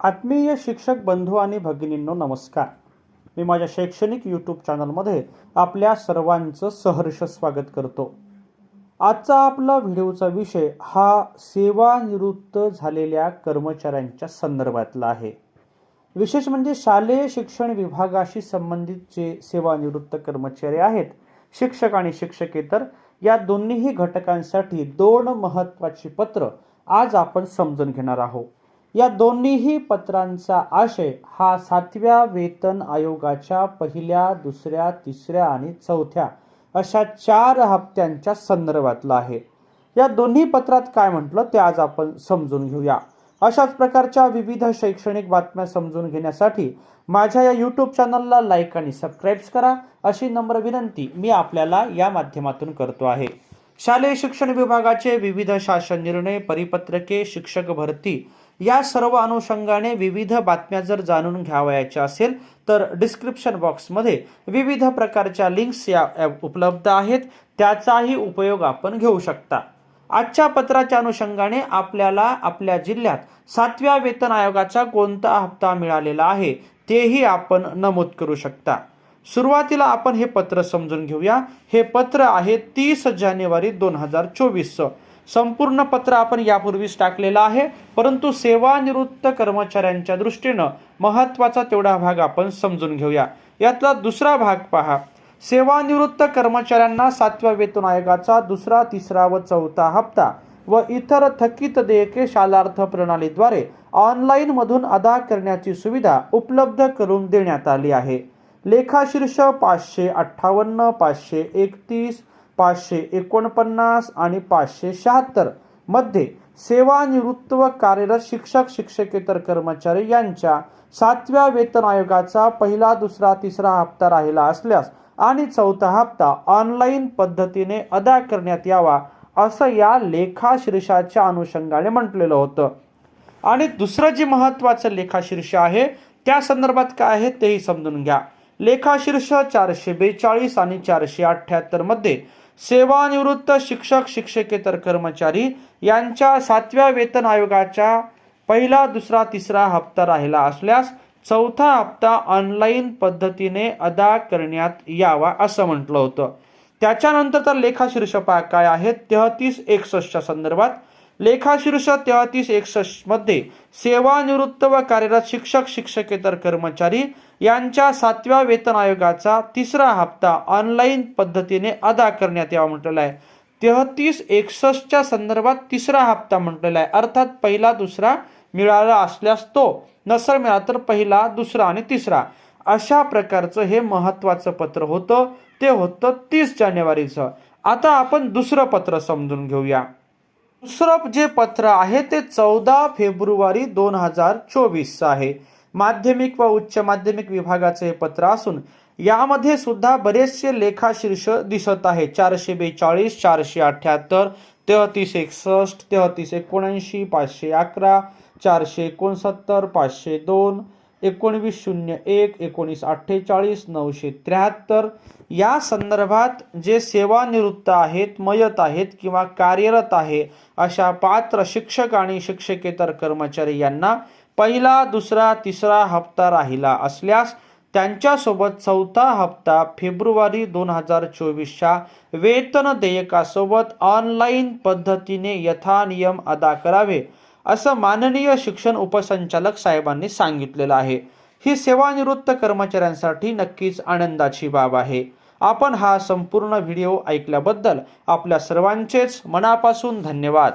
आत्मीय शिक्षक बंधू आणि भगिनींनो नमस्कार. मी माझ्या शैक्षणिक यूट्यूब चॅनलमध्ये आपल्या सर्वांचं सहर्ष स्वागत करतो. आजचा आपला व्हिडिओचा विषय हा सेवानिवृत्त झालेल्या कर्मचाऱ्यांच्या संदर्भातला आहे. विशेष म्हणजे शालेय शिक्षण विभागाशी संबंधित जे सेवानिवृत्त कर्मचारी आहेत शिक्षक आणि शिक्षकेतर या दोन्हीही घटकांसाठी दोन महत्त्वाची पत्र आज आपण समजून घेणार आहोत. या दोन्हीही पत्रांचा आशय हा सातव्या वेतन आयोगाच्या पहिल्या दुसऱ्या तिसऱ्या आणि चौथ्या अशा चार हप्त्यांच्या संदर्भातला आहे. या दोन्ही पत्रात काय म्हटलं ते आज आपण समजून घेऊया. अशाच प्रकारच्या विविध शैक्षणिक बातम्या समजून घेण्यासाठी माझ्या या यूट्यूब चॅनलला लाईक आणि सबस्क्राईब करा. अशी नम्र विनंती मी आपल्याला या माध्यमातून करतो आहे. शालेय शिक्षण विभागाचे विविध शासन निर्णय परिपत्रके शिक्षक भरती या सर्व अनुषंगाने विविध बातम्या जर जाणून घ्यावयाच्या असेल तर डिस्क्रिप्शन बॉक्समध्ये विविध प्रकारच्या लिंक्स या उपलब्ध आहेत. त्याचाही उपयोग आपण घेऊ शकता. आजच्या पत्राच्या अनुषंगाने आपल्याला आपल्या जिल्ह्यात सातव्या वेतन आयोगाचा कोणता हप्ता मिळालेला आहे तेही आपण नमूद करू शकता. सुरुवातीला आपण हे पत्र समजून घेऊया. हे पत्र आहे तीस जानेवारी दोन हजार चोवीसचं. संपूर्ण पत्र आपण यापूर्वीच टाकलेलं आहे. परंतु सेवानिवृत्त कर्मचाऱ्यांच्या दृष्टीनं महत्त्वाचा तेवढा भाग आपण समजून घेऊया. यातला दुसरा भाग पहा. सेवानिवृत्त कर्मचाऱ्यांना सातव्या वेतन आयोगाचा दुसरा तिसरा व चौथा हप्ता व इतर थकीत देयके शालार्थ प्रणालीद्वारे ऑनलाईन मधून अदा करण्याची सुविधा उपलब्ध करून देण्यात आली आहे. लेखाशीर्ष पाचशे अठ्ठावन्न पाचशे एकतीस पाचशे एकोणपन्नास आणि पाचशे शहात्तरमध्ये सेवानिवृत्त व कार्यरत शिक्षक शिक्षकेतर कर्मचारी यांच्या सातव्या वेतन आयोगाचा पहिला दुसरा तिसरा हप्ता राहिला असल्यास आणि चौथा हप्ता ऑनलाईन पद्धतीने अदा करण्यात यावा असं या लेखाशीर्षाच्या अनुषंगाने म्हटलेलं होतं. आणि दुसरं जे महत्त्वाचं लेखाशीर्ष आहे त्या संदर्भात काय आहे तेही समजून घ्या. लेखाशीर्ष चारशे बेचाळीस आणि चारशे अठ्ठ्याहत्तरमध्ये सेवानिवृत्त शिक्षक शिक्षकेतर कर्मचारी यांच्या सातव्या वेतन आयोगाच्या पहिला दुसरा तिसरा हप्ता राहिला असल्यास चौथा हप्ता ऑनलाईन पद्धतीने अदा करण्यात यावा असं म्हटलं होतं. त्याच्यानंतर तर लेखाशीर्ष पा काय आहेत? तेहतीस एकसष्टच्या संदर्भात लेखाशीर्ष तेहतीस एकसष्टमध्ये सेवानिवृत्त व कार्यरत शिक्षक शिक्षकेतर कर्मचारी यांच्या सातव्या वेतन आयोगाचा तिसरा हप्ता ऑनलाईन पद्धतीने अदा करण्यात यावा म्हटलेला आहे. तेहतीस एकसष्टच्या संदर्भात तिसरा हप्ता म्हटलेला आहे. अर्थात पहिला दुसरा मिळाला असल्यास तो नसर मिळाला तर पहिला दुसरा आणि तिसरा. अशा प्रकारचं हे महत्त्वाचं पत्र होतं. ते होतं तीस जानेवारीचं. आता आपण दुसरं पत्र समजून घेऊया. दुसरं जे पत्र आहे ते चौदा फेब्रुवारी दोन हजार चोवीसचं आहे. माध्यमिक व उच्च माध्यमिक विभागाचे हे पत्र असून यामध्ये सुद्धा बरेचसे लेखाशीर्ष दिसत आहे. चारशे बेचाळीस चारशे अठ्ठ्याहत्तर तेहतीस एकसष्ट तेहतीस एकोणऐंशी पाचशे अकरा चारशे एकोणसत्तर पाचशे दोन एकोणवीस शून्य एक एकोणीस अठ्ठेचाळीस नऊशे त्र्याहत्तर. या संदर्भात जे सेवानिवृत्त आहेत मयत आहेत किंवा कार्यरत आहे अशा पात्र शिक्षक आणि शिक्षकेतर कर्मचारी यांना पहिला दुसरा तिसरा हप्ता राहिला असल्यास त्यांच्यासोबत चौथा हप्ता फेब्रुवारी दोन हजार चोवीसच्या वेतन देयकासोबत ऑनलाईन पद्धतीने यथानियम अदा करावे. असं माननीय शिक्षण उपसंचालक साहेबांनी सांगितलेलं आहे. ही सेवानिवृत्त कर्मचाऱ्यांसाठी नक्कीच आनंदाची बाब आहे. आपण हा संपूर्ण व्हिडिओ ऐकल्याबद्दल आपल्या सर्वांचेच मनापासून धन्यवाद.